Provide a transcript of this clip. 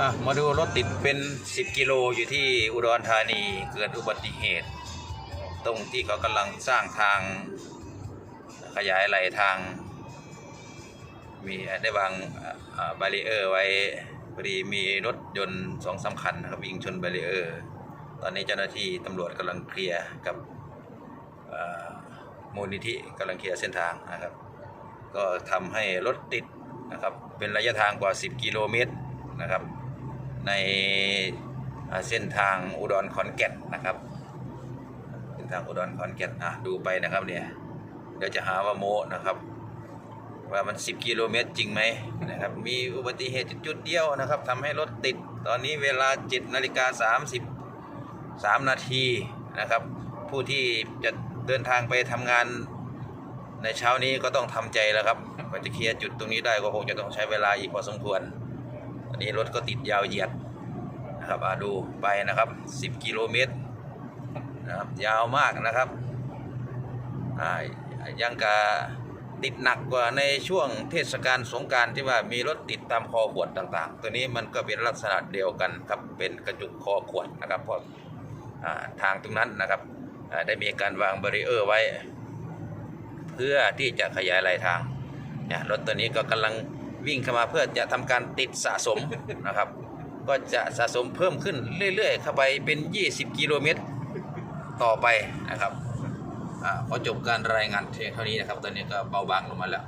อะมาดูรถติดเป็น 10 กิโลอยู่ที่อุดรธานีเกิดอุบัติเหตุ ตรงที่เขากำลังสร้างทาง ขยายไหลทาง มีได้วางบารีเออร์ไว้พอดีมีรถยนต์สองสาคัญนะครับวิ่งชนบารีเออร์ ตอนนี้เจ้าหน้าที่ตำรวจกำลังเคลียร์กับมูลนิธิกำลังเคลียร์เส้นทางนะครับ ก็ทำให้รถติดนะครับเป็นระยะทางกว่า 10 กิโลเมตรนะครับ ในเส้นทางอุดรขอนแก่นนะครับ เส้นทางอุดรขอนแก่นอะดูไปนะครับเนี่ยเดี๋ยวจะหาว่าโมนะครับ ว่ามัน 10 กิโลเมตรจริงไหมนะครับ มีอุบัติเหตุจุดเดียวนะครับทำให้รถติด ตอนนี้เวลา7นาฬิกา30 3นาทีนะครับ ผู้ที่จะเดินทางไปทำงานในเช้านี้ก็ต้องทำใจแล้วครับกว่าจะเคลียร์จุดตรงนี้ได้ก็คงจะต้องใช้เวลาอีกพอสมควร ตอนนี้รถก็ติดยาวเหยียดนะครับดูไปนะครับ 10 กิโลเมตรนะครับยาวมากนะครับยังกะติดหนักกว่าในช่วงเทศกาลสงการที่ว่ามีรถติดตามคอขวดต่าง ๆ ตัวนี้มันก็เป็นลักษณะเดียวกันครับเป็นกระจุกคอขวดนะครับเพราะทางตรงนั้นนะครับได้มีการวางบรีเออร์ไว้ เพื่อที่จะขยายไหลทางเนี่ยรถตัวนี้ก็กำลัง วิ่งเข้ามาเพื่อจะทำการติดสะสมนะครับ ก็จะสะสมเพิ่มขึ้นเรื่อยๆ เข้าไปเป็น 20 กิโลเมตรต่อไปนะครับอาขอจบการรายงานเท่านี้นะครับ ตอนนี้ก็เบาบางลงมาแล้ว